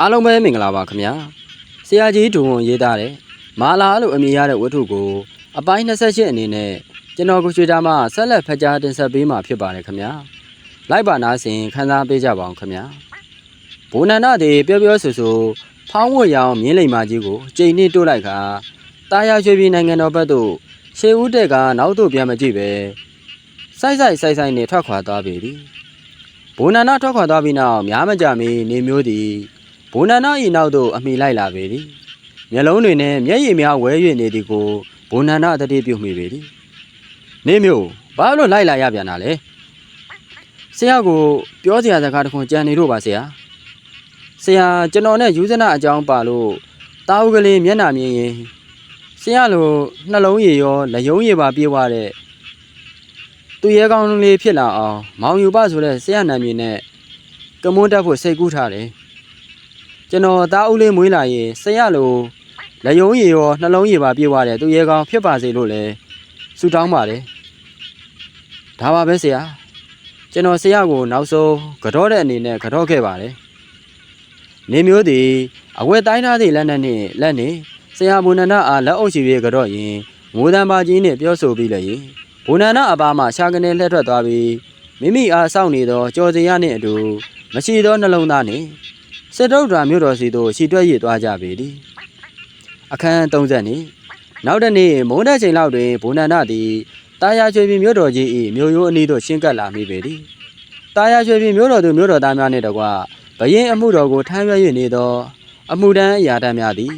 အားလုံးပဲမင်္ဂလာပါခင်ဗျာဆရာကြီးဒုံဝန်ရေးသားတဲ့မာလာလို့အမည်ရတဲ့ဝတ္ထုကိုအပိုင်း28အနေနဲ့ကျွန်တော်ကိုရွှေတာမှဆက်လက်ဖတ်ကြားတင်ဆက်ပေးမှာဖြစ်ပါတယ်ခင်ဗျာလိုက်ပါနာဆင်ခန်းစားပေးကြပါအောင်ခင်ဗျာဘုံနန္ဒသည်ပြောပြောဆိုဆိုဖောင်းဝတ်ရောင်မြင်းလိမ်မာကြီးကိုကြိမ်နှစ်တိုးလိုက်ခါတာယာရွှေပြည်နိုင်ငံတော်ဘက်သို့ရှေးဦးတဲ့ကနောက်သို့ပြန်မကြည့်ပဲစိုက်စိုက်စိုက်စိုက်နဲ့ထွက်ခွာသွားပေသည်ဘုံနန္ဒထွက်ခွာသွားပြီးနောက်များမကြမီနေမျိုးသည် ဘုံနန္ဒ၏နောက်သို့အမိလိုက်လာပေသည်မျက်လုံးတွေနဲ့မျက်ရည်များဝဲ၍နေသည်ကိုဘုံနန္ဒတတိပြုမိပေသည်နေမျိုးဘာလို့လိုက်လာရပြန်တာလဲဆရာကိုပြောစရာစကားတစ်ခွန်းကြံနေတော့ပါဆရာဆရာကျွန်တော်နဲ့ယူဇနာအကြောင်းပါလို့တာဝကလေးမျက်နှာမြင်ရင်ဆရာလိုနှလုံးရည်ရောလက်ယုံရည်ပါပြေးသွားတဲ့သူရဲကောင်းလေးဖြစ်လာအောင်မောင်ယူပဆိုတဲ့ဆရာနာမည်နဲ့ကမွန်းတက်ဖို့စိတ်ကူးထားတယ် ကျွန်တော်သားဦးလေးမွေးလာရင်ဆရာလိုလက်ယုံရည်ရောနှလုံးရည်ပါပြေးသွားတယ်သူရဲကောင်းဖြစ်ပါစေလို့လည်းဆုတောင်းပါတယ်ဒါပါပဲဆရာကျွန်တော်ဆရာကိုနောက်ဆုံးကြောတဲ့အနေနဲ့ကြောခဲ့ပါတယ်နေမျိုးသည်အဝက်တိုင်းသားသည့်လက်နက်နှင့်လက်နှင့်ဆရာဘုနန္ဒအားလက်အုပ်ရှိပြီးကြောရင်ငိုတံပါကြီးနှင့်ပြောဆိုပြီးလည်းဘုနန္ဒအပါမှရှာကနေလှည့်ထွက်သွားပြီးမိမိအားစောင့်နေသောကြော်စရာနှင့်အတူမရှိသောနှလုံးသားနှင့် စစ်တုဒ္ဒရာမြို့တော်စီသို့ရှီတွက်ရည်သွားကြပေသည်အခန်း30နှစ်နောက်တစ်နေ့မုန်းတဲ့ချိန်လောက်တွင်ဘုံနန္ဒသည်တာယာရွှေပြည်မြို့တော်ကြီး၏မြို့ရိုးအနီးသို့ရှင်းကပ်လာမိပေသည်တာယာရွှေပြည်မြို့တော်သူမြို့တော်သားများနှင့်တကွဘရင်အမှုတော်ကိုထမ်းရွက်၍နေသော အမှုတန်းအရာတန်းများသည်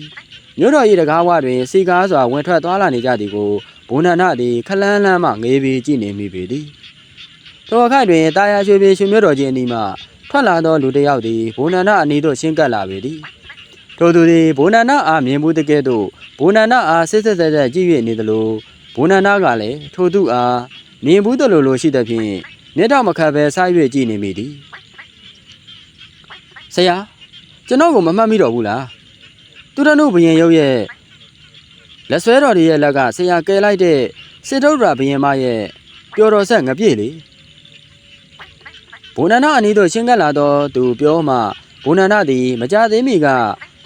မြို့တော်၏တကားဝတွင်စီကားစွာဝင်ထွက်သွားလာနေကြသည်ကိုဘုံနန္ဒသည်ခလန်းလန်းမှငေးပြီးကြည့်နေမိပေသည်ထိုအခါတွင်တာယာရွှေပြည်ရှင်မြို့တော်ကြီးအနီးမှ ထွက်လာသောလူတစ်ယောက်သည်ဘုံနန္ဒအနီးသို့ရှင်းကပ်လာပေသည်ထိုသူသည်ဘုံနန္ဒအားမြင်မှုတကဲ့သို့ဘုံနန္ဒအားစစ်စစ်ဆက်ဆက်ကြည့်၍နေသလိုဘုံနန္ဒကလည်းထိုသူအားမြင်ဘူးသလိုလိုရှိသဖြင့်မျက်တောင်မခတ်ဘဲစား၍ကြည့်နေမိသည်ဆရာကျွန်တော်ကိုမမှတ်မိတော့ဘူးလားသူတနုဘရင်ရုပ်ရဲ့လက်ဆွဲတော်တွေရဲ့လက်ကဆရာကဲလိုက်တဲ့စစ်တုဒ္ဒရာဘရင်မရဲ့ပျော်တော်ဆက်ငပြည့်လေ ဘုံနန္ဒအနီးသို့ရှင်းကပ်လာသောသူပြောမှဘုံနန္ဒသည်မကြသေးမီက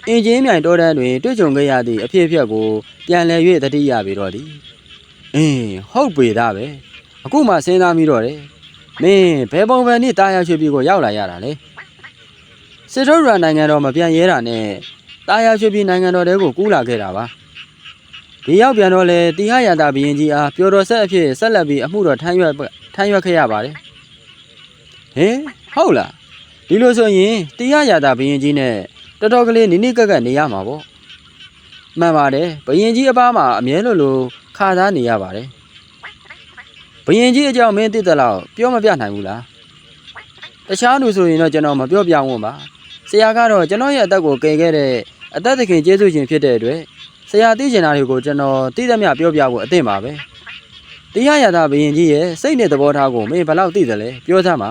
အင်ဂျင်မြိုင်တော်တန်းတွင်တွေ့ကြုံခဲ့ရသည့်အဖြစ်အပျက်ကိုပြန်လည်၍သတိရပေတော့သည်အင်းဟုတ်ပေသားပဲအခုမှစဉ်းစားမိတော့တယ်မင်းဘယ်ပုံပဲနည်းတာယာရွှေပြည်ကိုရောက်လာရတာလေစစ်ထုတ်ရနိုင်ငံတော်မပြန်ရဲတာနဲ့တာယာရွှေပြည်နိုင်ငံတော်တဲကိုကူးလာခဲ့တာပါဒီရောက်ပြန်တော့လေတီဟရတာဘရင်ကြီးအားပျော်တော်ဆက်အဖြစ်ဆက်လက်ပြီးအမှုတော်ထမ်းရွက်ထမ်းရွက်ခဲ့ရပါတယ် ဟင်ဟုတ်လားဒီလိုဆိုရင်တရားရတာဘယင်ကြီးနဲ့တော်တော်ကလေးနိနိကက်ကက်နေရမှာပေါ့မှန်ပါတယ်ဘယင်ကြီးအပားမှာအမြဲလိုလိုခါသားနေရပါတယ်ဘယင်ကြီးအကြောင်းမင်းသိတဲ့လောက်ပြောမပြနိုင်ဘူးလားတခြားလူဆိုရင်တော့ကျွန်တော်မပြောပြဝန်းပါဆရာကတော့ကျွန်တော်ရဲ့အသက်ကိုကယ်ခဲ့တဲ့အသက်သခင်ကျေးဇူးရှင်ဖြစ်တဲ့အတွက်ဆရာသိချင်တာတွေကိုကျွန်တော်သိသမျှပြောပြဖို့အသင့်ပါပဲတရားရတာဘယင်ကြီးရဲ့စိတ်နဲ့သဘောထားကိုမင်းဘယ်လောက်သိသလဲပြောစမ်းပါ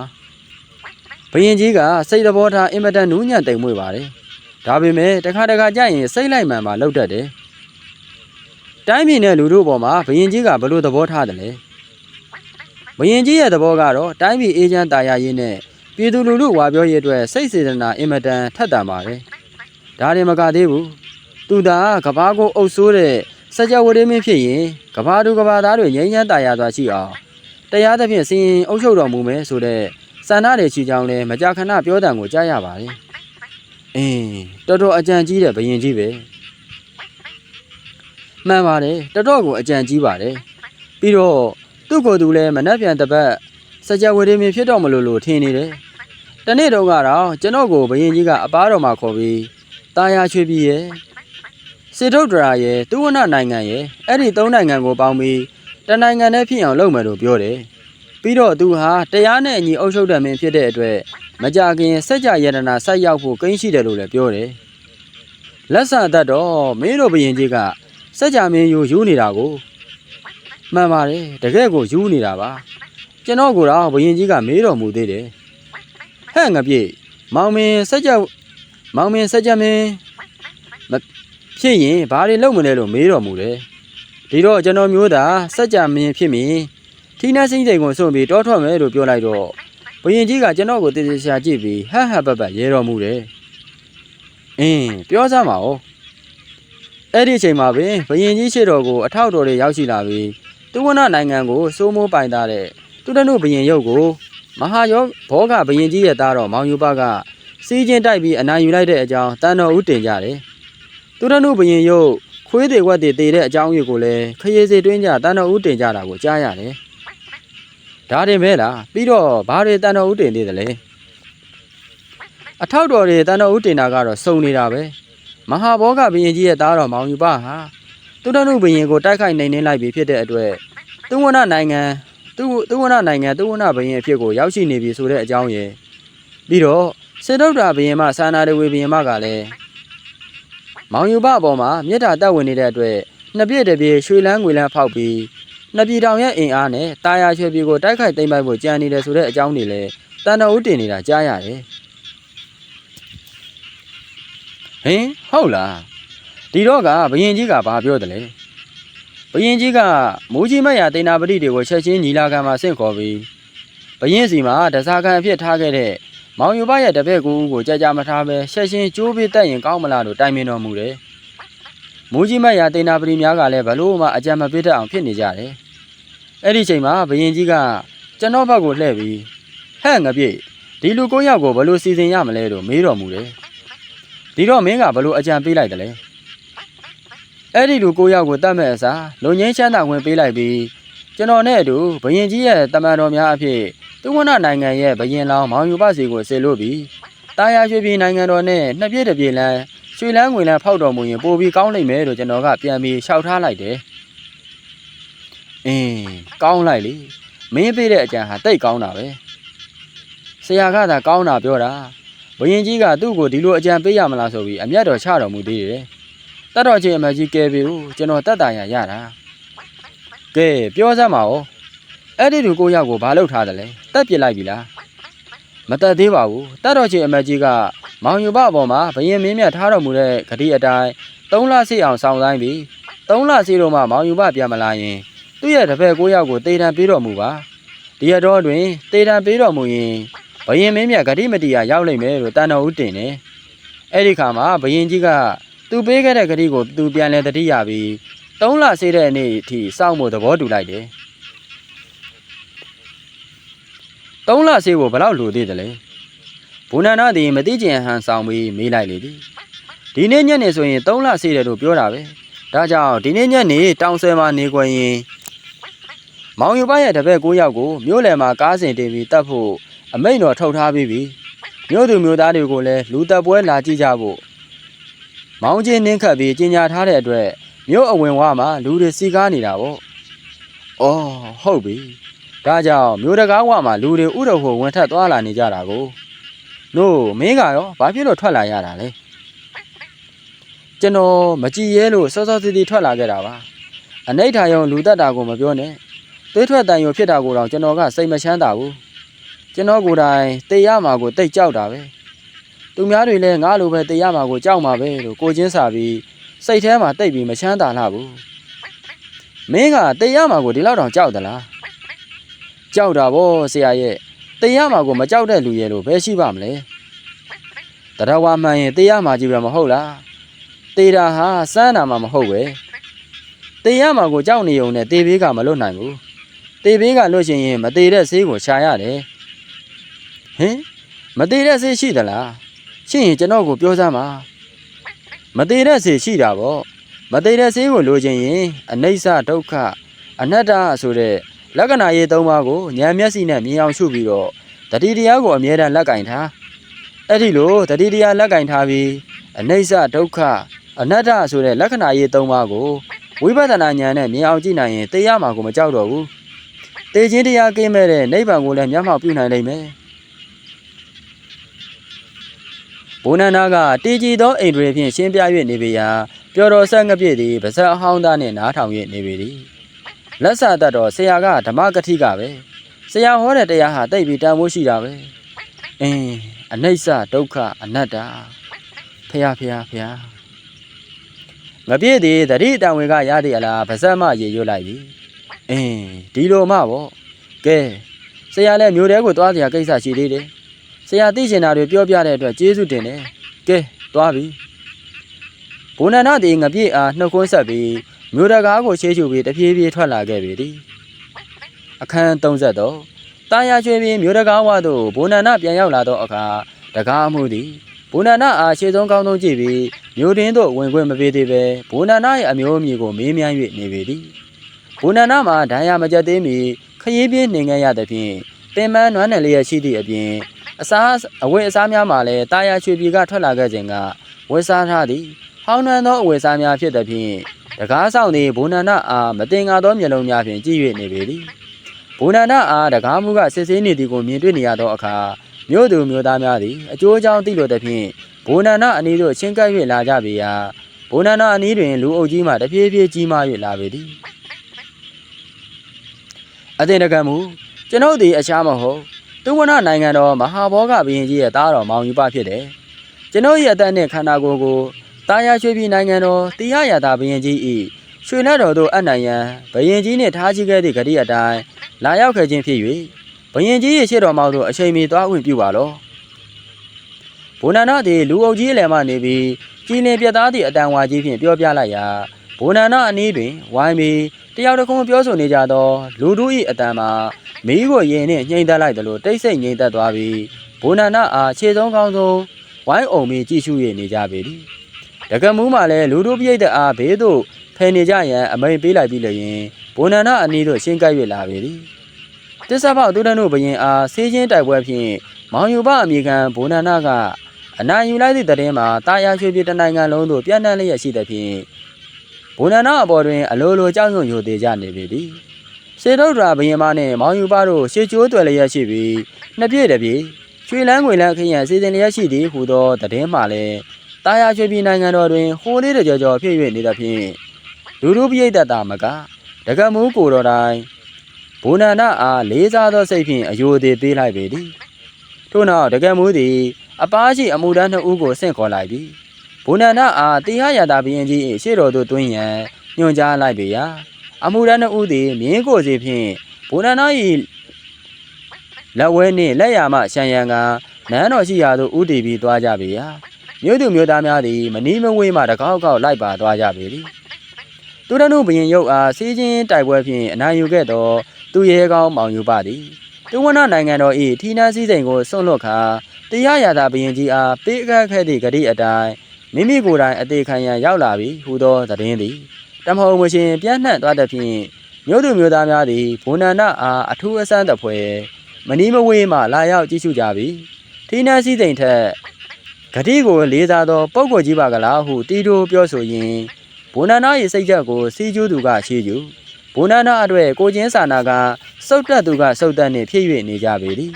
ဘယင်ကြီးကစိတ်သဘောထားအင်မတန်နူးညံ့တိမ်မွေ့ပါတယ်။ဒါပေမဲ့တစ်ခါတခါကြရင်စိတ်လိုက်မှန်မှလောက်တတ်တယ်။တိုင်းပြည်နဲ့လူတို့ပေါ်မှာဘယင်ကြီးကဘလို့သဘောထားတယ်လဲ။ဘယင်ကြီးရဲ့သဘောကတော့တိုင်းပြည်အေဂျင့်တာယာရေးနဲ့ပြည်သူလူထုဝါပြောရေးအတွက်စိတ်စေတနာအင်မတန်ထက်သန်ပါတယ်။ဒါရင်မကသေးဘူး။သူသာကဘာကိုအုပ်ဆိုးတဲ့စကြဝဠာမင်းဖြစ်ရင်ကဘာသူကဘာသားတွေငြိမ်းချမ်းတာယာစွာရှိအောင်တရားသဖြင့်စီရင်အုပ်ချုပ်တော်မူမယ်ဆိုတဲ့ စန္ဒတွေချီကြောင်းလဲမကြာခဏပြောတံကိုကြားရပါတယ်။အင်းတော်တော်အကြံကြီးတဲ့ဘယင်ကြီးပဲ။မှန်ပါတယ်တော်တော်ကိုအကြံကြီးပါတယ်။ပြီးတော့သူ့ကိုယ်သူလည်းမနှက်ပြန်တစ်ပတ်စကြဝဠာမင်းဖြစ်တော့မလို့လို့ထင်နေတယ်။တနေ့တုန်းကတော့ကျွန်တော်ကိုဘယင်ကြီးကအပားတော်မှာခေါ်ပြီးတာယာချွေပြီးရဲ့စေထုတ်ဒရာရဲ့သူဝနနိုင်ငံရဲ့အဲ့ဒီသုံးနိုင်ငံကိုပေါင်းပြီးတနိုင်ငံနဲ့ဖြစ်အောင်လုပ်မယ်လို့ပြောတယ်။ ပြီးတော့သူဟာတရားနဲ့အညီအုပ်ချုပ်တဲ့မင်းဖြစ်တဲ့အတွက်မကြခင်စက်ကြယတနာဆက်ရောက်ဖို့ကိန်းရှိတယ်လို့လည်းပြောတယ်။လက်ဆံတတ်တော့မင်းတို့ဘရင်ကြီးကစက်ကြမင်းယူယူနေတာကိုမှန်ပါတယ်တကယ်ကိုယူနေတာပါကျွန်တော်ကတော့ဘရင်ကြီးကမေးတော်မူသေးတယ်။ဟဲ့ငါပြေမောင်မင်းစက်ကြမောင်မင်းစက်ကြမင်းမဖြစ်ရင်ဘာတွေလုပ်မလဲလို့မေးတော်မူတယ်။ဒီတော့ကျွန်တော်မျိုးသားစက်ကြမင်းဖြစ်မင်း ထီးနှက်စင်းစိန်ကိုစွန့်ပြီးတောထွက်မယ်လို့ပြောလိုက်တော့ဘယင်ကြီးကကျွန်တော်ကိုတည်တည်ရှာကြည့်ပြီးဟဟပပရဲတော်မူတယ်အင်းပြောစမ်းပါဦးအဲ့ဒီအချိန်မှာပင်ဘရင်ကြီးရှိတော်ကိုအထောက်တော်တွေရောက်ရှိလာပြီးသူဝနနိုင်ငံကိုစိုးမိုးပိုင်သားတဲ့သူတနုဘရင်ရုပ်ကိုမဟာယောဘောဂဘရင်ကြီးရဲ့သားတော်မောင်ယူပကစီးချင်းတိုက်ပြီးအနိုင်ယူလိုက်တဲ့အကြောင်းတန်တော်ဦးတင်ကြတယ်သူတနုဘရင်ရုပ်ခွေးတွေဝက်တွေတည်တဲ့အကြောင်းအရာကိုလည်းခရီးစီတွင်းကြတန်တော်ဦးတင်ကြတာကိုကြားရတယ် ဒါတင်ပဲလားပြီးတော့ဘာတွေတန်တော်ဦးတင်သေးတယ်လဲအထောက်တော်တွေတန်တော်ဦးတင်တာကတော့စုံနေတာပဲမဟာဘောဂဘရင်ကြီးရဲ့သားတော်မောင်ယူပဟာသူတနုဘရင်ကိုတိုက်ခိုက်နိုင်နှင်းလိုက်ပြီဖြစ်တဲ့အတွက်သူဝနနိုင်ငံသူသူဝနနိုင်ငံသူဝနဘရင်အဖြစ်ကိုရောက်ရှိနေပြီဆိုတဲ့အကြောင်းရယ်ပြီးတော့စေတုဒ္ဓဘရင်မစာနာတဝေဘရင်မကလည်းမောင်ယူပအပေါ်မှာမြစ်တာတက်ဝင်နေတဲ့အတွက်နှစ်ပြည့်တစ်ပြည့်ရွှေလန်းငွေလန်းဖောက်ပြီး နှစ်ပြည်တောင်ရဲ့အင်အားနဲ့တာယာရွှေပြည်ကိုတိုက်ခိုက်သိမ်းပိုက်ဖို့ကြံနေတယ်ဆိုတဲ့အကြောင်းတွေလည်းတန်တော်ဦးတင်နေတာကြားရတယ်ဟင်ဟုတ်လားဒီတော့ကဘယင်ကြီးကဘာပြောတယ်လဲဘယင်ကြီးကမိုးကြီးမတ်ရတိန်နာပတိတွေကိုချက်ချင်းညီလာခံမှာဆင့်ခေါ်ပြီးဘယင်စီမှာတစားခံအဖြစ်ထားခဲ့တဲ့မောင်ယူပရဲ့တပည့်ကိုဦးကိုကြာကြာမထားပဲချက်ချင်းကျိုးပေးတက်ရင်ကောင်းမလားလို့တိုင်ပင်တော်မူတယ်မိုးကြီးမတ်ရတိန်နာပတိများကလည်းဘလို့မှအကြံမပေးတတ်အောင်ဖြစ်နေကြတယ် အဲ့ဒီချိန်မှာဘယင်ကြီးကကျွန်တော်ဘက်ကိုလှည့်ပြီးဟဲ့ငပြည့်ဒီလူကိုယောက်ကိုဘလို့စီစဉ်ရမလဲလို့မေးတော်မူတယ်ဒီတော့မင်းကဘလို့အကြံပေးလိုက်တယ်လဲအဲ့ဒီလူကိုယောက်ကိုတတ်မဲ့အစားလူငင်းချမ်းသာဝင်ပေးလိုက်ပြီးကျွန်တော်နဲ့အတူဘယင်ကြီးရဲ့တမန်တော်များအဖြစ်သူဝနနိုင်ငံရဲ့ဘယင်လောင်းမောင်ယူပစီကိုဆေလို့ပြီးတာယာရွှေပြည်နိုင်ငံတော်နဲ့နှစ်ပြည့်တစ်ပြည့်လမ်းရွှေလန်းငွေလန်းဖောက်တော်မူရင်ပို့ပြီးကောင်းလိမ့်မယ်လို့ကျွန်တော်ကပြန်ပြီးရှောက်ထားလိုက်တယ် အင်းကောင်းလိုက်လေမင်းပေးတဲ့အကြံဟာတိတ်ကောင်းတာပဲဆရာကသာကောင်းတာပြောတာဘယင်ကြီးကသူ့ကိုဒီလိုအကြံပေးရမလားဆိုပြီးအမျက်တော်ချတော်မူသေးတယ်။တတ်တော်ချင်းအမကြီးကဲပြီဦးကျွန်တော်တတ်တာရရတာ။ကဲပြောစမ်းပါဦး။အဲ့ဒီလူကိုရောက်ကိုဘာလုပ်ထားတယ်လဲ။တက်ပြစ်လိုက်ပြီလား။မတက်သေးပါဘူး။တတ်တော်ချင်းအမကြီးကမောင်ယူပအပေါ်မှာဘယင်မင်းမြတ်ထားတော်မူတဲ့ဂတိအတိုင်း၃လစီအောင်ဆောင်တိုင်းပြီး၃လစီတော့မှမောင်ယူပပြန်မလာရင် သူ့ရဲ့တပည့်ကိုရောက်ကိုတေတံပေးတော်မူပါ။ဒီရတော့တွင်တေတံပေးတော်မူရင်ဘယင်မင်းမြတ်ဂတိမတိယရောက်လိမ့်မယ်လို့တန်တော်ဦးတင်တယ်။အဲ့ဒီခါမှာဘယင်ကြီးကသူပေးခဲ့တဲ့ဂတိကိုသူပြန်လဲတတိယပြီး၃လဆေးတဲ့နေ့အထိစောင့်ဖို့သဘောတူလိုက်တယ်။၃လဆေးကိုဘယ်လောက်လိုသေးတယ်လဲ။ဘူနန္ဒသည်မတိကျင်ဟန်ဆောင်ပြီးမေးလိုက်လေသည်။ဒီနေ့ညနေဆိုရင်၃လဆေးတယ်လို့ပြောတာပဲ။ဒါကြောင့်ဒီနေ့ညနေတောင်ဆွဲမှာနေခွင်ရင် မောင်ယူပရဲ့တပည့်၉ယောက်ကိုမြို့လယ်မှာကားစဉ်တင်ပြီးတတ်ဖို့အမိန့်တော်ထုတ်ထားပြီးပြီမြို့သူမြို့သားတွေကိုလည်းလူသက်ပွဲလာကြည့်ကြဖို့မောင်းချင်းနှင်းခတ်ပြီးကြီးညာထားတဲ့အတွက်မြို့အဝင်ဝါမှာလူတွေစီကားနေတာပေါ့။အော်ဟုတ်ပြီ။ဒါကြောင့်မြို့တကားဝမှာလူတွေဥတော်ဖို့ဝင်ထက်သွားလာနေကြတာကို။နို့မင်းကရောဘာဖြစ်လို့ထွက်လာရတာလဲ။ကျွန်တော်မကြည်ရဲလို့စောစောစီးစီးထွက်လာခဲ့တာပါ။အနိဋ္ဌာယုံလူတက်တာကိုမပြောနဲ့။ သွေးထွက်တန်ရုံဖြစ်တာကိုတော့ကျွန်တော်ကစိတ်မချမ်းသာဘူး။ကျွန်တော်ကိုယ်တိုင်တေးရမှာကိုတိတ်ကြောက်တာပဲသူများတွေလည်းငါလိုပဲတေးရမှာကိုကြောက်မှာပဲလို့ကိုချင်းစာပြီးစိတ်ထဲမှာတိတ်ပြီးမချမ်းသာလှဘူးမင်းကတေးရမှာကိုဒီလောက်တောင်ကြောက်သလားကြောက်တာဗောဆရာရဲ့တေးရမှာကိုမကြောက်တဲ့လူရဲ့လို့ဘယ်ရှိပါမလဲတရားဝါမှန်ရင်တေးရမှာကြီးပဲမဟုတ်လားတေးတာဟာစမ်းတာမှမဟုတ်ပဲတေးရမှာကိုကြောက်နေုံနဲ့တေးဘေးကမလွတ်နိုင်ဘူး တေးဘေးကလွတ်ရှင်ရင်မတေးတဲ့ဆေးကိုရှာရတယ်ဟင်မသေးတဲ့ဆေးရှိသလားရှိရင်ကျွန်တော်ကိုပြောစမ်းပါမသေးတဲ့ဆေးရှိတာပေါ့မသေးတဲ့ဆေးကိုလိုချင်ရင်အနိစ္စဒုက္ခအနတ္တဆိုတဲ့လက္ခဏာရေးသုံးပါးကိုဉာဏ်မျက်စိနဲ့မြင်အောင်ရှုပြီးတော့တတိတရားကိုအမြဲတမ်းလက်ကင်ထားအဲ့ဒီလိုတတိတရားလက်ကင်ထားပြီးအနိစ္စဒုက္ခအနတ္တဆိုတဲ့လက္ခဏာရေးသုံးပါးကိုဝိပဿနာဉာဏ်နဲ့မြင်အောင်ကြည့်နိုင်ရင်တရားမှာကိုမကြောက်တော့ဘူး တေခြင်းတရားကင်းမဲ့တဲ့နိဗ္ဗာန်ကိုလည်းမျက်မှောက်ပြုနိုင်လိမ့်မယ်ဘုန်းနန္ဒာကတေကြည်သောအိမ်တွေဖြင့်ရှင်းပြ၍နေပေရာပျော်တော်ဆက်ငပြည့်သည်ဗဇက်အဟောင်းသားနှင့်နားထောင်၍နေပေသည်လက်ဆတတ်တော်ဆရာကဓမ္မကတိကပဲဆရာဟောတဲ့တရားဟာတိတ်ပြီးတန်ဖိုးရှိတာပဲအင်းအနိစ္စဒုက္ခအနတ္တဖះဖះဖះငပြည့်သည်တတိတံဝေကရသည်အလားဗဇက်မရေရွတ်လိုက်ပြီ အင်းဒီလိုမှပေါ့ကဲဆရာလည်းမျိုးတဲကိုသွားစရာကိစ္စရှိသေးတယ်ဆရာသိချင်တာတွေပြောပြတဲ့အတွက်ကျေးဇူးတင်တယ်။ကဲသွားပြီ။ဘုံနန္ဒသည်ငပြည့်အားနှုတ်ခွန်းဆက်ပြီးမြို့တကားကိုရှေးချူပြီးတဖြည်းဖြည်းထွက်လာခဲ့ပေသည်အခန်း33တာယာရွှေပြည်မြို့တကားဝသို့ဘုံနန္ဒပြန်ရောက်လာသောအခါတကားမှုသည်ဘုံနန္ဒအားရှေ့ဆုံးကောင်းဆုံးကြည့်ပြီးမြို့တွင်သို့ဝင်ခွင့်မပေးသေးပဲဘုံနန္ဒ၏အမျိုးအမည်ကိုမေးမြန်း၍နေပေသည် ဘုံနန္ဒမှာဒဏ်ရာမကျက်သေးမီခရီးပြင်းနှင်ခဲ့ရသဖြင့်တင်မန်းနွမ်းနယ်လျက်ရှိသည့်အပြင်အစားအဝတ်အစားများမှာလည်းတာယာရွှေပြည်ကထွက်လာခဲ့ခြင်းကဝတ်စားထားသည်ဟောင်းနှံသောအဝတ်စားများဖြစ်သဖြင့်တကားဆောင်သည်ဘုံနန္ဒအားမတင်ကားသောမျက်လုံးများဖြင့်ကြည့်၍နေပေသည်ဘုံနန္ဒအားတကားမှုကစစ်ဆေးနေသည်ကိုမြင်တွေ့နေရသောအခါမြို့သူမြို့သားများသည်အကျိုးအကြောင်းသိလိုသဖြင့်ဘုံနန္ဒအနီးသို့ချင်းကပ်၍လာကြပေရာဘုံနန္ဒအနီးတွင်လူအုပ်ကြီးမှတဖြည်းဖြည်းကြီးမား၍လာပေသည် အသင်တကံမူကျွန်ုပ်သည်အခြားမဟုတ်သူဝနနိုင်ငံတော်မဟာဘောဂဘုရင်ကြီးရဲ့သားတော်မောင်ယူပဖြစ်တယ်ကျွန်ုပ်ရဲ့အသက်နှင့်ခန္ဓာကိုယ်ကိုတာယာရွှေပြည်နိုင်ငံတော်တရားရတာဘုရင်ကြီး၏ရွှေလက်တော်သို့အပ်နိုင်ရန်ဘုရင်ကြီးနှင့်ထားရှိခဲ့သည့်ဂတိအတိုင်းလာရောက်ခဲ့ခြင်းဖြစ်၍ဘုရင်ကြီး၏ရှေ့တော်မှောက်သို့အချိန်မီသွားဝင်ပြုပါလောဘုနန္ဒသည်လူအုပ်ကြီးအလယ်မှနေပြီးကြည်လင်ပြတ်သားသည့်အတန်ဝါကြီးဖြင့်ပြောပြလိုက်ရာ ဘုနန္ဒအနည်းတွင်ဝိုင်းပြီးတယောက်တစ်ခုပြောဆိုနေကြသောလူတို့၏အတန်မှာမီးကိုရင်နှင့်ညှိမ့်သက်လိုက်သလိုတိတ်ဆိတ်ငြိမ်သက်သွားပြီးဘုနန္ဒအားခြေဆုံးကောင်းဆုံးဝိုင်းအုံပြီးကြည့်ရှု၍နေကြပေသည်တကမူးမှလည်းလူတို့ပြိတ်တဲ့အားဘေးသို့ဖယ်နေကြရန်အမိန်ပေးလိုက်ပြီးလျင်ဘုံနန္ဒအနီးသို့ရှင်းကပ်၍လာပေသည်တစ္ဆဖောက်သူတနုဘရင်အားဆေးချင်းတိုက်ပွဲဖြင့်မောင်ယူပအမိခံဘုံနန္ဒကအနိုင်ယူလိုက်သည့်တရင်မှာတာယာရွှေပြည်တနိုင်ငံလုံးသို့ပြန့်နှံ့လျက်ရှိသဖြင့် ဘုံနန္ဒအပေါ်တွင်အလိုလိုကြောက်ရွံ့ယိုသေးကြနေပေသည်စေတုဒ္ဒရာဘရင်မနှင့်မောင်ယူပတို့ရှေးကျိုးတွယ်လျက်ရှိပြီးနှစ်ပြည့်တစ်ပြည့်ရွှေလန်းငွေလန်းခရင်အစီအစဉ်လျက်ရှိသည်ဟူသောတည်င်းမှလည်းတာယာရွှေပြည်နိုင်ငံတော်တွင်ဟိုးလေးတကြောကြောဖြစ်၍နေသဖြင့်လူလူပိယတ်တာမကတကမူးကိုတော်တိုင်းဘုနန္ဒအားလေးစားသောစိတ်ဖြင့်အယိုသေးပေးလိုက်ပေသည်ထို့နောက်တကမူးသည်အပားရှိအမှုတန်းနှစ်ဦးကိုဆင့်ခေါ်လိုက်ပြီး ဘုနန္ဒအားတရားရတာဘုရင်ကြီး၏ရှေ့တော်သို့တွင်းရန်ညွှန်ကြားလိုက်ပေရာအမှုတန်းနှစ်ဦးသည်မြင်းကိုယ်စီဖြင့်ဘုနန္ဒ၏လက်ဝဲနှင့်လက်ရမှရှံရန်ကနန်းတော်ရှိရာသို့ဥတည်ပြီးသွားကြပေရာမြို့သူမြို့သားများသည်မနီးမဝေးမှတကောက်ကောက်လိုက်ပါသွားကြပေသည်သူရနုဘရင်ရုပ်အားစီးချင်းတိုက်ပွဲဖြင့်အနိုင်ယူခဲ့သောသူရဲကောင်းမောင်ယူပါသည်သူဝနနိုင်ငံတော်၏ထီနာစည်းစိမ်ကိုစွန့်လွတ်ခါတရားရတာဘရင်ကြီးအားပေးအပ်ခဲ့သည့်ဂတိအတိုင်း မိမိကိုယ်တိုင်အသေးခံရန်ရောက်လာပြီဟူသောသတင်းသည်တမဟုံမရှင်ပြန့်နှံ့သွားသဖြင့်မြို့သူမြို့သားများသည်ဘုံနန္ဒအားအထူးအဆန်းတပွဲမနီးမဝေးမှလာရောက်ကြည့်ရှုကြပြီထီနာစည်းစိမ်ထက်ဂတိကိုလေးစားသောပုဂ္ဂိုလ်ကြီးပါကလားဟုတီတိုပြောဆိုရင်းဘုံနန္ဒ၏စိတ်ချက်ကိုစီးကျူးသူကရှေးကျူဘုံနန္ဒအတွက်ကိုချင်းစာနာကစုတ်တက်သူကစုတ်တက်နှင့်ဖြစ်၍နေကြပေသည်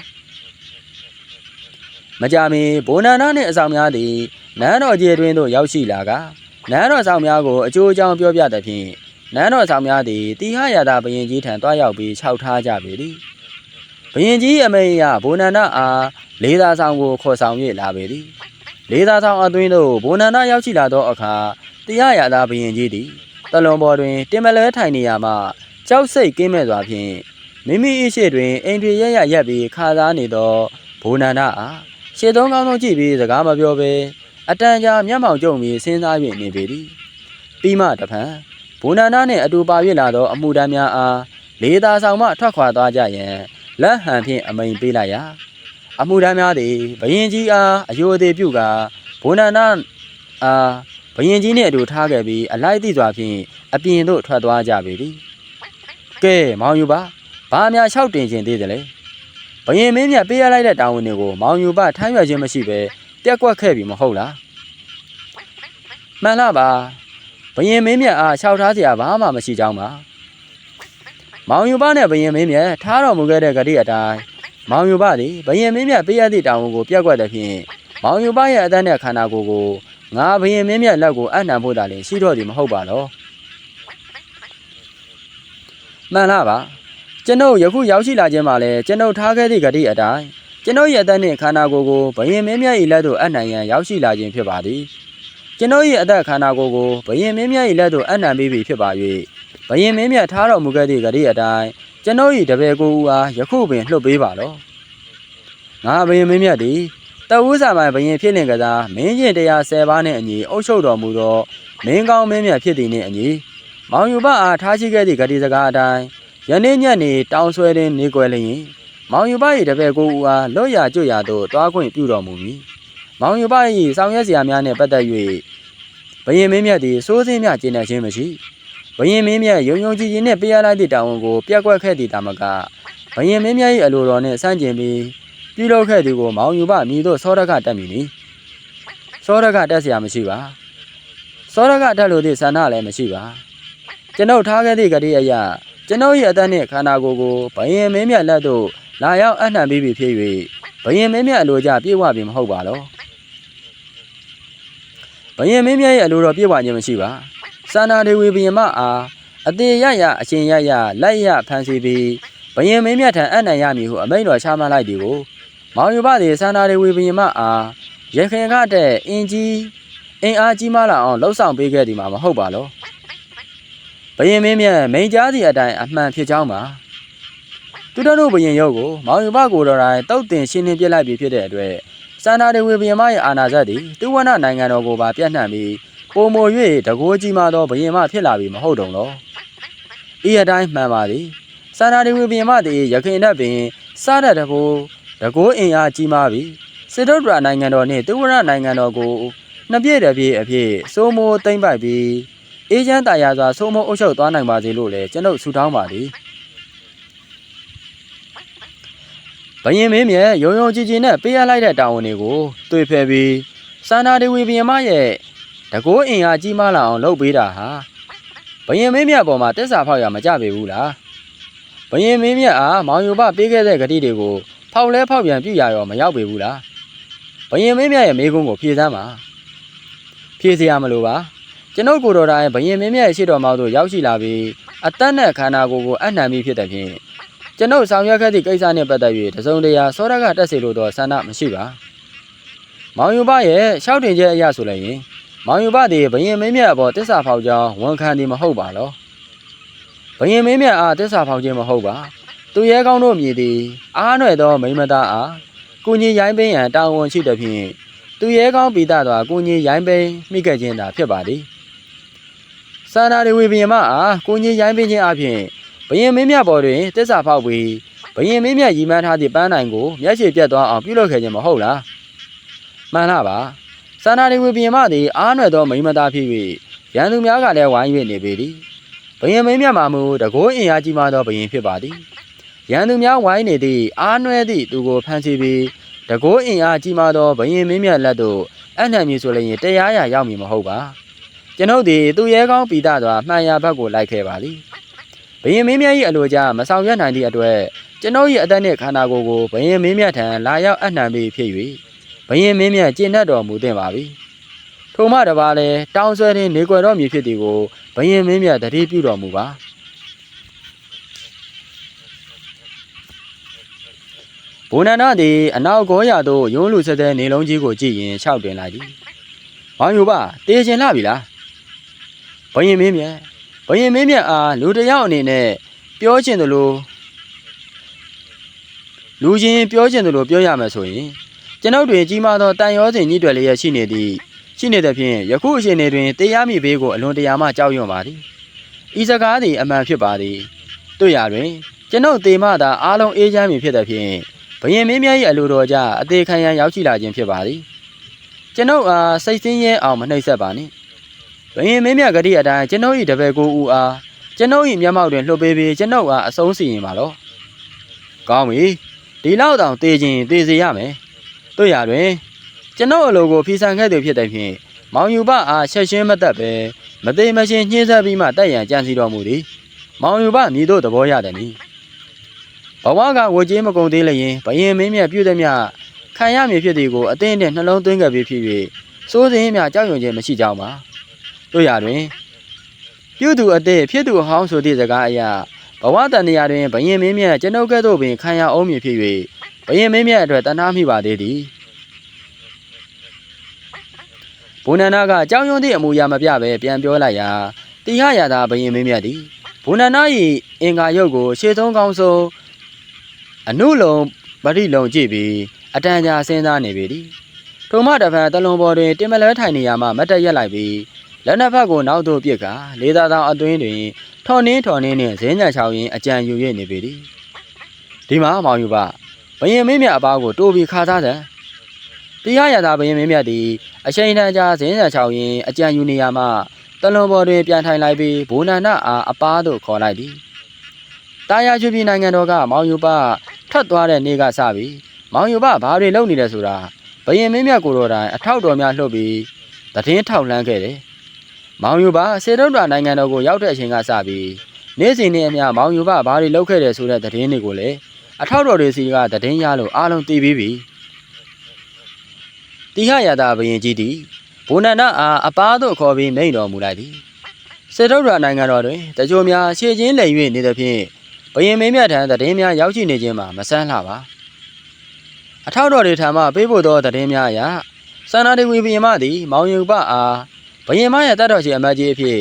မကြမီဘုံနန္ဒနှင့်အဆောင်များသည် နန်းတော်ကြီးတွင်သို့ရောက်ရှိလာကနန်းတော်ဆောင်များကိုအကျိုးအကြောင်းပြောပြသဖြင့်နန်းတော်ဆောင်များသည်တိဟရတာဘရင်ကြီးထံတွားရောက်ပြီးခြောက်ထားကြပေသည်ဘရင်ကြီးအမိန်အရဘုံနန္ဒအားလေးသာဆောင်ကိုခေါ်ဆောင်၍လာပေသည်လေးသားဆောင်အသွင်းတို့ဘုံနန္ဒရောက်ရှိလာသောအခါတရားရသာဘုရင်ကြီးသည်တလွန်ပေါ်တွင်တင်မလဲထိုင်နေရာမှကြောက်စိတ်ကင်းမဲ့စွာဖြင့်မိမိ၏ရှေ့တွင်အိမ်တွေရရရက်ပြီးခါသားနေသောဘုံနန္ဒအားရှေ့သုံးကောင်းဆုံးကြည့်ပြီးစကားမပြောဘဲ အတန်ကြာမျက်မှောင်ကျုံပြီးစဉ်းစား၍နေပေသည်ပြီးမှတဖန်ဘုံနန္ဒနှင့်အတူပါ၍လာသောအမှုတန်းများအားလေးသားဆောင်မှထွက်ခွာသွားကြရန်လက်ဟန်ဖြင့်အမိန်ပေးလိုက်ရာအမှုထမ်းများသည်ဘယင်ကြီးအားအယိုအသေးပြုကာဘုံနန္ဒအားဘယင်ကြီးနှင့်အတူထားခဲ့ပြီးအလိုက်သိစွာဖြင့်အပြင်သို့ထွက်သွားကြပေသည်ကဲမောင်ယူပါဘာများလျှောက်တင်ခြင်းသေးတယ်လေဘယင်မင်းမြတ်ပေးရလိုက်တဲ့တာဝန်တွေကိုမောင်ယူပါထမ်းရွက်ခြင်းမရှိပဲ ပြက်ကွက်ခဲ့ပြီမဟုတ်လားမှန်လားပါဘယင်မင်းမြတ်အားလျှောက်ထားစရာဘာမှမရှိကြောင်းပါမောင်ယူပါနဲ့ဘယင်မင်းမြတ်ထားတော်မူခဲ့တဲ့ဂတိအတိုင်းမောင်ယူပသည်ဘယင်မင်းမြတ်ပေးရသည့်တာဝန်ကိုပြက်ကွက်တဲ့ဖြင့်မောင်ယူပရဲ့အသက်နဲ့ခန္ဓာကိုယ်ကိုငါဘယင်မင်းမြတ်လက်ကိုအနှံဖို့တာလည်းရှိတော့သည်မဟုတ်ပါတော့မှန်လားပါကျွန်ုပ်ယခုရောက်ရှိလာခြင်းမှာလည်းကျွန်ုပ်ထားခဲ့သည့်ဂတိအတိုင်း ကျွန်ုပ်ရဲ့အသက်နှင့်ခန္ဓာကိုယ်ကိုဘယင်မင်းမြတ်၏လက်သို့အနှံရန်ရောက်ရှိလာခြင်းဖြစ်ပါသည်ကျွန်ုပ်၏အသက်ခန္ဓာကိုယ်ကိုဘယင်မင်းမြတ်၏လက်သို့အနှံပေးပြီးဖြစ်ပါ၍ဘယင်မင်းမြတ်ထားတော်မူခဲ့သည့်ဂတိအတိုင်းကျွန်ုပ်၏တပည့်ကိုယ်ဦးအားယခုပင်လှုပ်ပေးပါလောငါဘယင်မင်းမြတ်သည်တဝူးစာမိုင်ဘရင်ဖြစ်လင်ကစားမင်းကျင်110ပါးနှင့်အညီအုပ်ချုပ်တော်မူသောမင်းကောင်းမင်းမြတ်ဖြစ်သည်နှင့်အညီမောင်ယူပအားထားရှိခဲ့သည့်ဂတိစကားအတိုင်းယနေ့ညနေတောင်ဆွဲတွင်နေကွယ်လျင် မောင်ယူပ၏တပည့်ကိုဦးအားလွတ်ရကျွတ်ရသို့သွားခွင့်ပြုတော်မူမည်။မောင်ယူပ၏ဆောင်ရွက်စရာများနှင့်ပတ်သက်၍ဘရင်မင်းမြတ်သည်စိုးစင်းမြကျင့်တတ်ခြင်းမရှိ။ဘရင်မင်းမြတ်ယုံယုံကြည်ကြည်နှင့်ပေးရလိုက်သည့်တာဝန်ကိုပြက်ကွက်ခဲ့သည့်တာမကဘရင်မင်းမြတ်၏အလိုတော်နှင့်ဆန့်ကျင်ပြီးပြုလုပ်ခဲ့သူကိုမောင်ယူပမည်သို့သောရကတက်မည်နီ။သောရကတက်စရာမရှိပါ။သောရကတက်လို့သည့်ဆန္ဒလည်းမရှိပါ။ကျွန်ုပ်ထားခဲ့သည့်ကတိအရာကျွန်ုပ်၏အသက်နှင့်ခန္ဓာကိုယ်ကိုဘယင်မင်းမြတ်လက်သို့ လာရောက်အနှံပြီးပြီဖြစ်၍ဘယင်မင်းမြတ်အလိုကြပြေဝပြီမဟုတ်ပါလောဘယင်မင်းမြတ်၏အလိုတော်ပြေဝခြင်းမရှိပါစန္ဒာဒေဝီဘယင်မအားအသေးရရအရှင်ရရလက်ရဖန်စီပြီးဘယင်မင်းမြတ်ထံအနှံရမည်ဟုအမိန့်တော်ချမှတ်လိုက်သည်ကိုမောင်ယူပသည်စန္ဒာရီဝေဘရင်မအားရခင်ကတဲ့အင်ကြီးအင်အားကြီးမားလာအောင်လှုပ်ဆောင်ပေးခဲ့သည်မှာမဟုတ်ပါလောဘရင်မင်းမြတ်မိန်ကြားသည့်အတိုင်းအမှန်ဖြစ်ကြောင်းပါ သူတို့ဘရင်ရုပ်ကိုမောင်ယူပကိုယ်တော်တိုင်တောက်တင်ရှင်းလင်းပြလိုက်ပြီဖြစ်တဲ့အတွက်စန္ဒာရီဝေဘရင်မရဲ့အာဏာစက်သည်သူဝနနိုင်ငံတော်ကိုပါပြန့်နှံ့ပြီးပုံမ၍တကိုးကြီးမားသောဘရင်မဖြစ်လာပြီမဟုတ်တုံလောဤအတိုင်းမှန်ပါသည်စန္ဒာရီဝေဘရင်မသည်ရခင်တပ်ပင်စားတဲ့တကိုးတကိုးအင်အားကြီးမားပြီးစစ်တုဒ္ဒရာနိုင်ငံတော်နှင့်တူဝရနိုင်ငံတော်ကိုနှစ်ပြည့်တပြည့်အဖြစ်စိုးမိုးသိမ့်ပိုက်ပြီးအေးချမ်းတာယာစွာစိုးမိုးအုပ်ချုပ်သွားနိုင်ပါစေလို့လည်းကျွန်ုပ်ဆုတောင်းပါသည် ဘယင်မင်းမြတ်ရုံရုံကြည်ကြည်နဲ့ပေးရလိုက်တဲ့တာဝန်တွေကိုတွေ့ဖယ်ပြီးစန္ဒာဒေဝီဘယင်မရဲ့တကိုးအင်အားကြီးမားလာအောင်လုပ်ပေးတာဟာဘယင်မင်းမြတ်ပေါ်မှာတစ္ဆာဖောက်ရမကြပေဘူးလားဘယင်မင်းမြတ်အားမောင်ယူပပေးခဲ့တဲ့ဂတိတွေကိုဖောက်လဲဖောက်ပြန်ပြရရောမရောက်ပေဘူးလားဘယင်မင်းမြတ်ရဲ့မိကုန်းကိုဖြည့်စမ်းပါဖြည့်စရာမလိုပါကျွန်ုပ်ကိုယ်တော်တိုင်ဘယင်မင်းမြတ်ရဲ့ရှေ့တော်မှာသို့ရောက်ရှိလာပြီးအသက်နဲ့ခန္ဓာကိုယ်ကိုအနှံမိဖြစ်တဲ့ဖြင့် ကျွန်ုပ်ဆောင်ရွက်ခဲ့သည့်ကိစ္စနှင့်ပတ်သက်၍တစုံတရာစောရကတက်စေလိုသောဆန္ဒမရှိပါမောင်ယူပရဲ့ရှောက်တင်ချက်အရဆိုလည်းရင်မောင်ယူပသည်ဘယင်မင်းမြတ်အပေါ်တစ္ဆာဖောက်ကြောင်းဝန်ခံသည်မဟုတ်ပါလောဘယင်မင်းမြတ်အားတစ္ဆာဖောက်ခြင်းမဟုတ်ပါသူရဲကောင်းတို့မြည်သည်အားနွယ်သောမိန်းမသားအားကုညီရိုင်းပင်းရန်တာဝန်ရှိသည်ဖြင့်သူရဲကောင်းပိသစွာကုညီရိုင်းပင်းမိခဲ့ခြင်းသာဖြစ်ပါသည်စာနာတွေဝေဘရင်မအားကုညီရိုင်းပင်းခြင်းအပြင် ဘယင်မင်းမြတ်ပေါ်တွင်တစ္ဆာဖောက်ပြီးဘယင်မင်းမြတ်ရီမှန်းထားသည့်ပန်းနိုင်ကိုမျက်ခြေပြတ်သွားအောင်ပြုလုပ်ခဲ့ခြင်းမဟုတ်လားမှန်လားပါစာနာတွေဝေဘရင်မသည်အားနွယ်သောမိန်းမသားဖြစ်၍ရန်သူများကလည်းဝိုင်း၍နေပေသည်ဘယင်မင်းမြတ်မှာမူတကိုးအင်အားကြီးမားသောဘယင်ဖြစ်ပါသည်ရန်သူများဝိုင်းနေသည့်အားနွဲသည့်သူကိုဖမ်းဆီးပြီးတကိုးအင်အားကြီးမားသောဘရင်မင်းမြတ်လက်သို့အနှံ့မည်ဆိုလျင်တရားရရောက်မည်မဟုတ်ပါကျွန်ုပ်သည်သူရဲကောင်းပိသစွာမှန်ရာဘက်ကိုလိုက်ခဲ့ပါလိ ဘရင်မင်းမြတ်၏အလိုကြမဆောင်ရွက်နိုင်သည့်အတွက်ကျွန်ုပ်၏အသက်နှင့်ခန္ဓာကိုယ်ကိုဘရင်မင်းမြတ်ထံလာရောက်အနှံ့ပြီးဖြစ်၍ဘရင်မင်းမြတ်ကျင့်တတ်တော်မူသင့်ပါပြီထိုမှတပါလည်းတောင်းဆွဲတွင်နေကွယ်တော်မူဖြစ်သည်ကိုဘရင်မင်းမြတ်တတိပြုတော်မူပါဘုနန္ဒသည်အနောက်ကောရာသို့ရုံးလူဆက်တဲ့နေလုံးကြီးကိုကြည့်ရင်ခြောက်တင်လိုက်သည်။ဘောင်ယူပါတေးချင်လာပြီလား။ဘရင်မင်းမြတ် ဘရင်မင်းမြတ်အားလူတစ်ယောက်အနေနဲ့ပြောချင်တယ်လို့လူချင်းပြောချင်တယ်လို့ပြောရမယ်ဆိုရင်ကျွန်ုပ်တွင်ကြီးမားသောတန်ရောစဉ်ညှိတွယ်လျက်ရှိနေသည်ရှိနေသဖြင့်ယခုအချိန်တွင်တရားမိဘေးကိုအလွန်တရာမှကြောက်ရွံ့ပါသည်ဤစကားသည်အမှန်ဖြစ်ပါသည်တို့ရတွင် ကျွန်ုပ်တေမသာအားလုံးအေးချမ်းမည်ဖြစ်သည်ဖြင့်ဘယင်မင်းမြတ်၏အလိုတော်ကြအသေးခံရန်ရောက်ရှိလာခြင်းဖြစ်ပါသည်ကျွန်ုပ်အားစိတ်ဆင်းရဲအောင်မနှိပ်စက်ပါနှင့် ဘယင်မင်းမြတ်ဂတိအတိုင်းကျွန်ုပ်၏တပည့်ကိုဦးအားကျွန်ုပ်၏မျက်မှောက်တွင်လှုပ်ပေးပြီးကျွန်ုပ်အားအဆုံးစီရင်ပါလောကောင်းပြီဒီလောက်တောင်တေးခြင်းတေးစေရမယ်တို့ရတွင်ကျွန်ုပ်အလိုကိုဖီဆန်ခဲ့သူဖြစ်တဲ့ဖြင့်မောင်ယူပအားဆက်ရှင်းမတတ်ပဲမသေးမရှင်ညှင်းဆဲပြီးမှတက်ရန်ကြံစီတော်မူသည်မောင်ယူပမြည်တို့သဘောရတယ်နီဘဝကဝကြေးမကုန်သေးလျင်ဘယင်မင်းမြတ်ပြုသည်မြခံရမည်ဖြစ်သည်ကိုအသင်းနှင့်နှလုံးသွင်းခဲ့ပြီးဖြစ်၍စိုးစင်းမြကြောက်ရွံ့ခြင်းမရှိကြောင်းပါ တို့ရတွင်ပြုသူအသေးဖြစ်သူအဟောင်းဆိုသည့်စကားအရာဘဝတန်တရားတွင်ဘယင်မင်းမြတ်ကျွန်ုပ်ကဲ့သို့ပင်ခံရအောင်မည်ဖြစ်၍ဘယင်မင်းမြတ်အတွက်တနာမိပါသေးသည်ဘုနန္ဒကအကြောင်းယွန်းသည့်အမူအရာမပြဘဲပြန်ပြောလိုက်ရာတိဟရတာဘယင်မင်းမြတ်သည်ဘုနန္ဒ၏အင်္ဂါရုပ်ကိုရှေ့ဆုံးကောင်းဆုံးအနုလုံပရိလုံကြည့်ပြီးအတန်ကြာစဉ်းစားနေပေသည်ထိုမှတစ်ဖန်တလွန်ပေါ်တွင်တင်မလဲထိုင်နေရမှမတ်တက်ရက်လိုက်ပြီး လက်နှစ်ဖက်ကိုနောက်သို့ပြစ်ကာလေးသားသောအတွင်းတွင်ထော်နှင်းထော်နှင်းနှင့်ဇင်းညံချောင်းရင်အကြံယူ၍နေပေသည်ဒီမှာမောင်ယူပါဘယင်မင်းမြတ်အပားကိုတိုးပြီးခါသားတယ်တရားရတာဘယင်မင်းမြတ်သည်အချိန်တန်ကြာဇင်းညံချောင်းရင်အကြံယူနေရမှတလွန်ပေါ်တွင်ပြန်ထိုင်လိုက်ပြီးဘိုးနန္ဒအားအပားသို့ခေါ်လိုက်သည်တာယာကျွပြည်နိုင်ငံတော်ကမောင်ယူပါထွက်သွားတဲ့နေ့ကစပြီးမောင်ယူပါဘာတွေလုပ်နေလဲဆိုတာဘယင်မင်းမြတ်ကိုယ်တော်တိုင်အထောက်တော်များလှုပ်ပြီးတည်င်းထောက်လှမ်းခဲ့တယ်။ မောင်ယူပါစေတုဒ္ဒနိုင်ငံတော်ကိုရောက်တဲ့အချိန်ကစပြီးနေ့စဉ်နဲ့အမျှမောင်ယူပါဘာတွေလုပ်ခဲ့တယ်ဆိုတဲ့တည်င်းတွေကိုလည်းအထောက်တော်တွေစီကတည်င်းရလို့အားလုံးသိပြီးပြီ။တိဟရတာဘယင်ကြီးသည်ဘုံနန္ဒအားအပားသို့ခေါ်ပြီးမိန့်တော်မူလိုက်သည်။စေတုဒ္ဒနိုင်ငံတော်တွင်တကြိုများရှေ့ချင်းလိမ်၍နေသဖြင့်ဘယင်မင်းမြတ်ထံတည်င်းများရောက်ရှိနေခြင်းမှာမဆန်းလှပါ။အထောက်တော်တွေထံမှပေးဖို့သောတည်င်းများအရစန္ဒဒေဝီဘယင်မသည် မောင်ယူပအား ဘယင်မရဲ့တတ်တော်ရှိအမတ်ကြီးအဖြစ်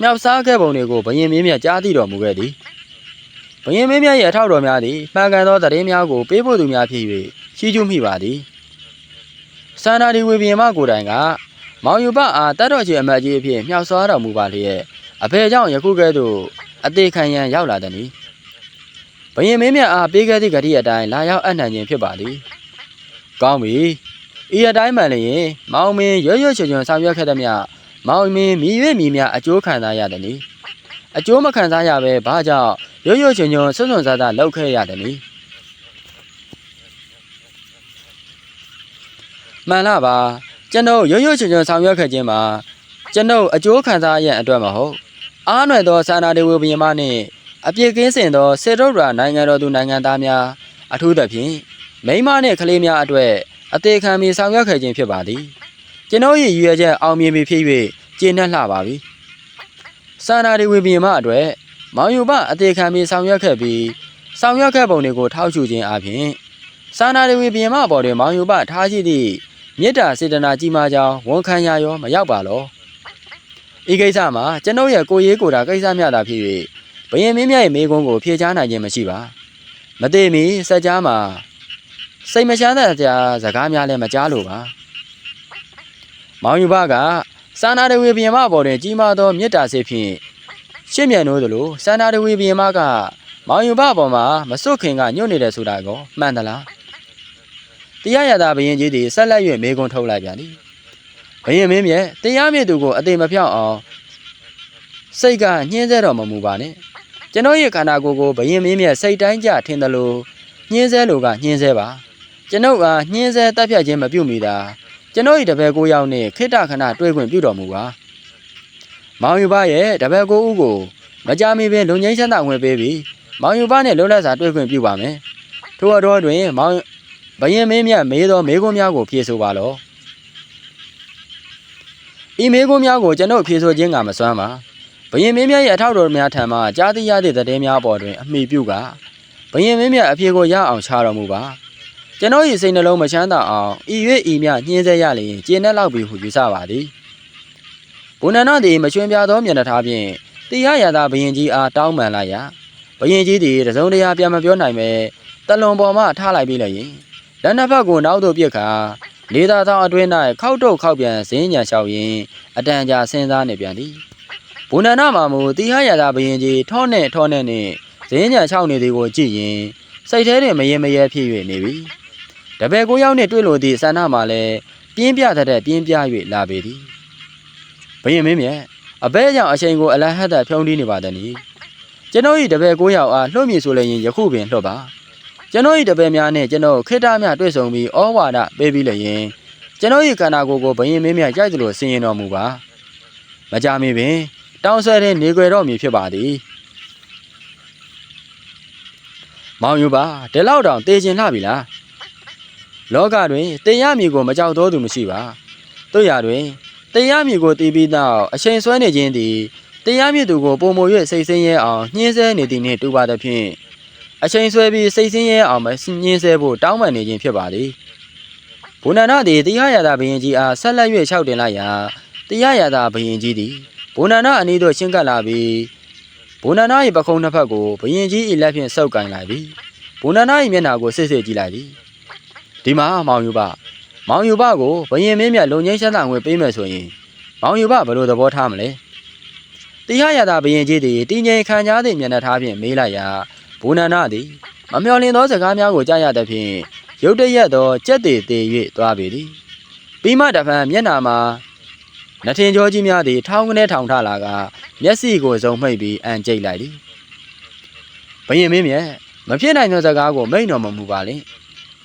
မြောက်စားခဲ့ပုံတွေကိုဘယင်မင်းမြတ်ကြားသိတော်မူခဲ့သည်ဘယင်မင်းမြတ်ရဲ့အထောက်တော်များသည်မှန်ကန်သောတည်င်းများကိုပေးဖို့သူများဖြစ်၍ရှိကျူးမိပါသည်စန္ဒဒေဝီဘယင်မကိုယ်တိုင်ကမောင်ယူပအားတတ်တော်ရှိအမတ်ကြီးအဖြစ်မြောက်စားတော်မူပါလျက်အဖေကြောင့်ယခုကဲ့သို့အသေးခံရန်ရောက်လာသည်။ဘယင်မင်းမြတ်အားပေးခဲ့သည့်ဂတိအတိုင်းလာရောက်အနှံခြင်းဖြစ်ပါသည်။ကောင်းပြီ။ဤအတိုင်းမှန်လျင်မောင်မင်းရွရွချွချွဆောင်ရွက်ခဲ့သည်မြ မောင်မင်းမြည်၍မြည်မြအကျိုးခံစားရသည်။အကျိုးမခံစားရဘဲဘာကြောင့်ရွရွချွချွဆွဆွန်စားစားလောက်ခဲ့ရသည်။မှန်လားပါကျွန်တော်ရွရွချွချွဆောင်ရွက်ခဲ့ခြင်းမှာကျွန်ုပ်အကျိုးခံစားရန်အတွက်မဟုတ်အားနွယ်သောစာနာဒေဝဘုရင်မနှင့်အပြစ်ကင်းစင်သောစေတုဒ္ဒရာနိုင်ငံတော်သူနိုင်ငံသားများအထူးသဖြင့်မိန်းမနှင့်ကလေးများအတွက်အသေးခံပြီးဆောင်ရွက်ခဲ့ခြင်းဖြစ်ပါသည် ကျွန်တော်၏ရည်ရွယ်ချက်အောင်မြင်ပြီဖြစ်၍ကျေနပ်လှပါပြီစာနာဒေဝဘုရင်မအတွက်မောင်ယူပအသေးခံပြီးဆောင်ရွက်ခဲ့ပြီးဆောင်ရွက်ခဲ့ပုံတွေကိုထောက်ရှုခြင်းအပြင်စာနာဒေဝဘုရင်မအပေါ်တွင်မောင်ယူပထားရှိသည့်မေတ္တာစေတနာကြီးမားကြောင်းဝန်ခံရရောမရောက်ပါလောဤကိစ္စမှာကျွန်ုပ်ရဲ့ကိုရေးကိုယ်တာကိစ္စများသာဖြစ်၍ဘယင်မင်းမြတ်ရဲ့မိကုန်းကိုဖြေချနိုင်ခြင်းမရှိပါမသေးမီစက်ကြားမှာစိတ်မချမ်းသာကြစကားများလည်းမကြားလို့ပါ မောင်ယူဘကစာနာတဝေဘယင်မအပေါ်တွင်ကြီးမားသောမေတ္တာစိတ်ဖြင့်ရှင်းမြန်လို့သလိုစာနာတဝေဘယင်မကမောင်ယူဘအပေါ်မှာမစွတ်ခင်ကညှို့နေတယ်ဆိုတာကိုမှန်သလားတရားရတာဘယင်ကြီးသည်ဆက်လက်၍မိကုန်းထုတ်လိုက်ပြန်သည်ဘယင်မင်းမြတ်တရားမြစ်သူကိုအသေးမပြောင်းအောင်စိတ်ကညှင်းဆဲတော်မမူပါနဲ့ကျွန်တော်ရဲ့ခန္ဓာကိုယ်ကိုဘယင်မင်းမြတ်စိတ်တိုင်းကြထင်တယ်လို့ညှင်းဆဲလို့ကညှင်းဆဲပါကျွန်ုပ်ကညှင်းဆဲတက်ဖြတ်ခြင်းမပြုမိတာ ကျွန်တော်၏တပည့်ကိုရောက်နေခိတ္တခဏတွေ့ခွင့်ပြုတော်မူပါမောင်ယူပါရဲ့တပည့်ကိုဦးကိုမကြမီပင်လုံငင်းချမ်းသာဝင်ပေးပြီးမောင်ယူပါနဲ့လုံလက်စာတွေ့ခွင့်ပြုပါမယ်ထို့အတော်တွင်မောင်ဘယင်မင်းမြတ်မေးသောမေးခွန်းများကိုဖြေဆိုပါလော့ဤမေးခွန်းများကိုကျွန်ုပ်ဖြေဆိုခြင်းကမစွမ်းပါဘယင်မင်းမြတ်ရဲ့အထောက်တော်များထံမှကြားသိရသည့်သတင်းများပေါ်တွင်အမိပြုကဘယင်မင်းမြတ်အဖြေကိုရအောင်ချတော်မူပါ ကျွန်တော်၏စိတ်နှလုံးမချမ်းသာအောင်ဤ၍ဤမြညှင်းဆဲရလျင်ကျင်းနှက်လောက်ပြီဟုယူဆပါသည်ဘုဏ္ဏနာသည်မချွင်ပြသောမျက်နှာထားဖြင့်တရားရသာဘယင်ကြီးအားတောင်းပန်လိုက်ရာဘယင်ကြီးသည်တစုံတရာပြန်မပြောနိုင်ပဲတလွန်ပေါ်မှထားလိုက်ပြီးလျင်လက်နှစ်ဖက်ကိုနောက်သို့ပြစ်ခါလေသာသောအတွင်း၌ခောက်တုတ်ခောက်ပြန်ဇင်းညံလျှောက်ရင်းအတန်ကြာစဉ်းစားနေပြန်သည်ဘုဏ္ဏနာမှာမူတိဟရတာဘယင်ကြီးထောနဲ့ထောနဲ့နှင့်ဇင်းညံလျှောက်နေသည်ကိုကြည့်ရင်စိတ်ထဲတွင်မရေမရဲဖြစ်၍နေပြီ တပည့်ကိုရောက်နှင့်တွေ့လို့သည့်ဆန္ဒမှာလည်းပြင်းပြတဲ့ပြင်းပြ၍လာပေသည်ဘယင်မင်းမြတ်အဘဲကြောင့်အချိန်ကိုအလဟတ်သက်ဖြုံးတီးနေပါသည်။ကျွန်တော်ဤတပည့်ကိုရောက်အားလှုပ်မြည်ဆိုလည်းရင်ယခုပင်လှုပ်ပါ။ကျွန်တော်ဤတပည့်များနဲ့ကျွန်တော်ခိတ္တမြတွေ့ဆုံပြီးဩဝါဒပေးပြီးလည်းရင်ကျွန်တော်ဤခန္ဓာကိုယ်ကိုဘယင်မင်းမြတ်ကြိုက်သလိုဆင်ရင်တော်မူပါ။မကြမီပင် တောင်းဆွဲတဲ့နေွယ်တော်မူဖြစ်ပါသည်။မောင်ယူပါဒီလောက်တောင်တေချင်လှပြီလား။ လောကတွင်တရားမည်ကိုမကြောက်သောသူမရှိပါ။တို့ရတွင်တရားမြစ်ကိုတီးပြီးတော့အချိန်ဆွဲနေခြင်းသည်တရားမြစ်သူကိုပုံမွေ၍စိတ်ဆင်းရဲအောင်ညှင်းဆဲနေသည်နှင့်တူပါသဖြင့်အချိန်ဆွဲပြီးစိတ်ဆင်းရဲအောင်မညှင်းဆဲဖို့တောင်းပန်နေခြင်းဖြစ်ပါသည်ဘုဏ္ဏသည်တရားရတာဘယင်ကြီးအားဆက်လက်၍လျှောက်တင်လိုက်ရာတရားရတာဘယင်ကြီးသည်ဘုဏ္ဏအနီးသို့ရှင်းကပ်လာပြီးဘုဏ္ဏ၏ပခုံးနှစ်ဖက်ကိုဘယင်ကြီး၏လက်ဖြင့်ဆုပ်ကိုင်လိုက်ပြီးဘုဏ္ဏ၏မျက်နှာကိုစစ်စစ်ကြည့်လိုက်သည်တ ဒီမှာမောင်ယူပမောင်ယူပကိုဘယင်မင်းမြတ်လုံငင်းရှမ်းသာငွေပေးမယ်ဆိုရင်မောင်ယူပဘယ်လိုသဘောထားမလဲတရားရတာဘယင်ကြီးသည်တင်းငိမ်ခံကြားသည့်မျက်နှာထားဖြင့်မေးလိုက်ရာဘူနန္ဒသည်မမျှော်လင့်သောစကားများကိုကြားရသဖြင့်ရုတ်တရက်သောကြက်သေးသေး၍သွားပေသည်ပြီးမှတဖန်မျက်နှာမှာနထင်ကြောကြီးများသည်ထောင်းကနေထောင်ထလာကမျက်စိကိုစုံမှိတ်ပြီးအန်ကျိတ်လိုက်သည်ဘယင်မင်းမြတ်မဖြစ်နိုင်သောစကားကိုမိန့်တော်မမူပါလေ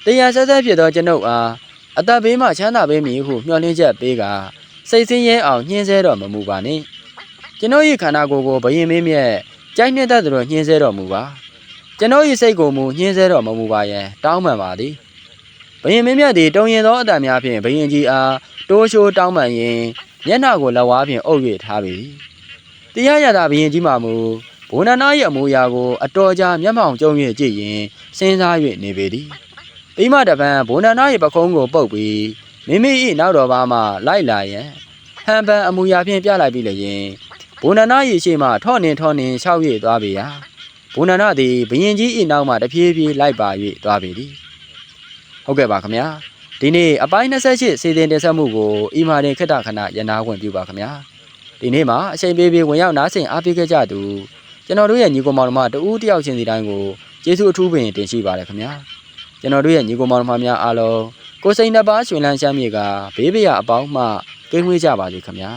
တရားဆက်ဆက်ဖြစ်သောကျွန်ုပ်အားအသက်ဘေးမှချမ်းသာပေးမည်ဟုမျှော်လင့်ချက်ပေးကစိတ်ဆင်းရဲအောင်ညှင်းဆဲတော်မမူပါနှင့်ကျွန်ုပ်၏ခန္ဓာကိုယ်ကိုဘယင်မင်းမြတ်ကြိုက်နှစ်သက်သလိုညှင်းဆဲတော်မူပါကျွန်ုပ်၏စိတ်ကိုမူညှင်းဆဲတော်မမူပါယံတောင်းပန်ပါသည်ဘယင်မင်းမြတ်သည်တုံရင်သောအတန်များဖြင့်ဘယင်ကြီးအားတိုးရှိုးတောင်းပန်ရင်းမျက်နှာကိုလက်ဝါးဖြင့်အုပ်၍ထားပေသည်တရားရတာဘယင်ကြီးမှမူဘုံနနာ၏အမူအရာကိုအတော်ကြာမျက်မှောင်ကျုံ၍ကြည့်ရင်စဉ်းစား၍နေပေသည် ပြီးမှတပံဘုံနနာ၏ပခုံးကိုပုတ်ပြီးမိမိ၏နောက်တော်ဘာမှလိုက်လာရန်ဟန်ပန်အမူအရာဖြင့်ပြလိုက်ပြီးလျင်ဘုံနနာ၏ရှေ့မှထော့နှင်ထော့နှင်ရှောက်၍သွားပေရာဘုံနနာသည်ဘယင်ကြီး၏နောက်မှတဖြည်းဖြည်းလိုက်ပါ၍သွားပေသည်ဟုတ်ကဲ့ပါခင်ဗျာဒီနေ့အပိုင်း28စီစဉ်တင်ဆက်မှုကိုအီမာတင်ခက်တခဏရနာဝင်ပြုပါခင်ဗျာဒီနေ့မှာအချိန်ပေးပြီးဝင်ရောက်နားဆင်အားပေးခဲ့ကြသူကျွန်တော်တို့ရဲ့ညီကောင်မောင်နှမတဦးတယောက်ချင်းစီတိုင်းကိုကျေးဇူးအထူးပင်တင်ရှိပါတယ်ခင်ဗျာ ကျွန်တော်တို့ရဲ့ညီကောင်မောင်နှမများအားလုံးကိုယ်စိတ်နှစ်ပါးရှင်လန်းရှမ်းမြေကဘေးပရာအပေါင်းမှကင်းဝေးကြပါစေခင်ဗျာ